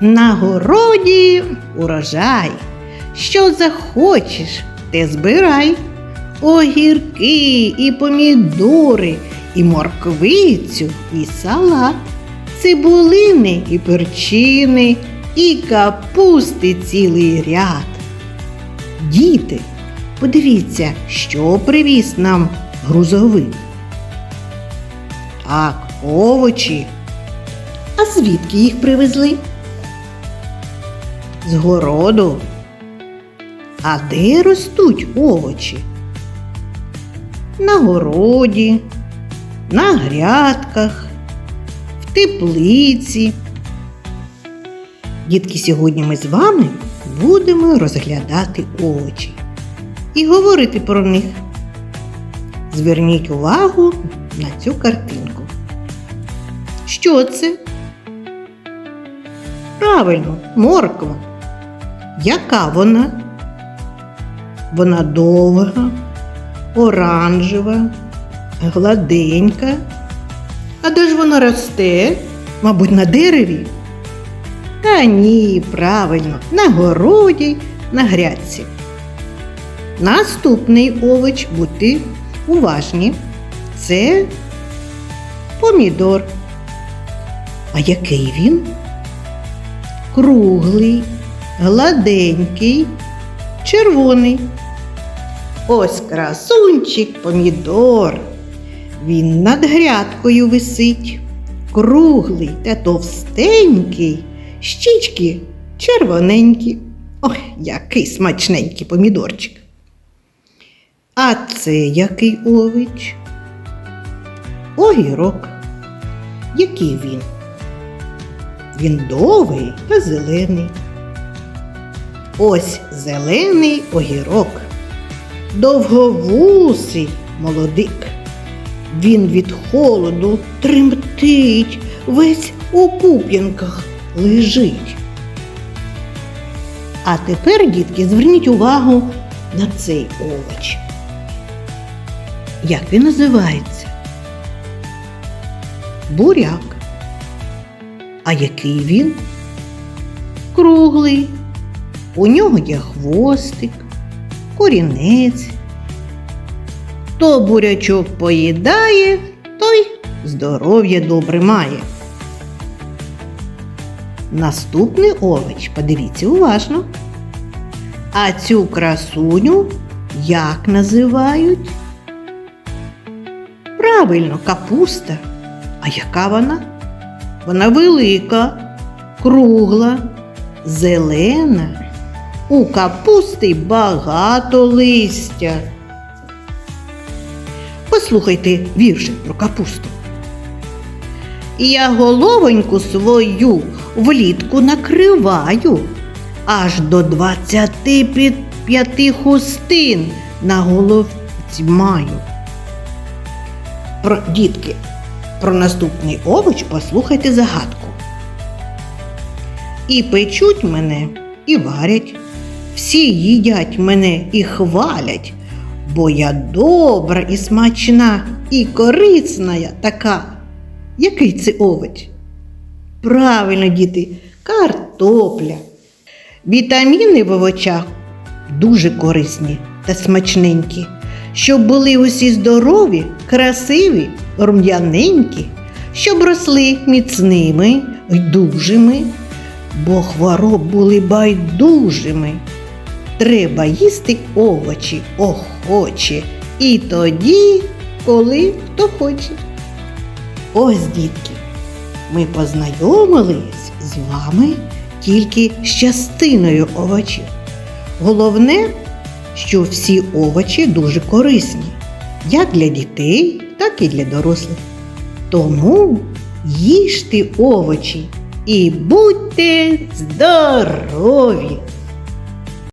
На городі урожай. Що захочеш, те збирай. Огірки і помідори, і морквицю, і салат, цибулини і перчини, і капусти цілий ряд. Діти, подивіться, що привіз нам грузовик. Так, овочі. А звідки їх привезли? З городу. А де ростуть овочі? На городі, на грядках, в теплиці. Дітки, сьогодні ми з вами будемо розглядати овочі і говорити про них. Зверніть увагу на цю картинку. Що це? Правильно, морква. Яка вона? Вона довга, оранжева, гладенька. А де ж вона росте? Мабуть, на дереві? Та ні, правильно, на городі, на грядці. Наступний овоч, будьте уважні, це помідор. А який він? Круглий, гладенький, червоний. Ось красунчик помідор. Він над грядкою висить, круглий та товстенький, щічки червоненькі. Ой, який смачненький помідорчик. А це який овіч? Огірок. Який він? Він довгий та зелений. Ось зелений огірок. Довговусий молодик. Він від холоду тремтить, весь у пуп'янках лежить. А тепер, дітки, зверніть увагу на цей овоч. Як він називається? Буряк. А який він? Круглий. У нього є хвостик, корінець. Хто бурячок поїдає, той здоров'я добре має. Наступний овоч, подивіться уважно. А цю красуню як називають? Правильно, капуста. А яка вона? Вона велика, кругла, зелена. У капусти багато листя. Послухайте віршик про капусту. Я головоньку свою влітку накриваю, аж до двадцяти під п'яти хустин на головці маю. Про дітки, про наступний овоч послухайте загадку. І печуть мене, і варять, всі їдять мене і хвалять, бо я добра і смачна, і корисна я така. Який це овоч? Правильно, діти, картопля. Вітаміни в овочах дуже корисні та смачненькі, щоб були усі здорові, красиві, рум'яненькі, щоб росли міцними й дужими, бо хвороб були байдужими. Треба їсти овочі охоче, і тоді, коли хто хоче. Ось, дітки, ми познайомились з вами тільки з частиною овочів. Головне, що всі овочі дуже корисні, як для дітей, так і для дорослих. Тому їжте овочі і будьте здорові!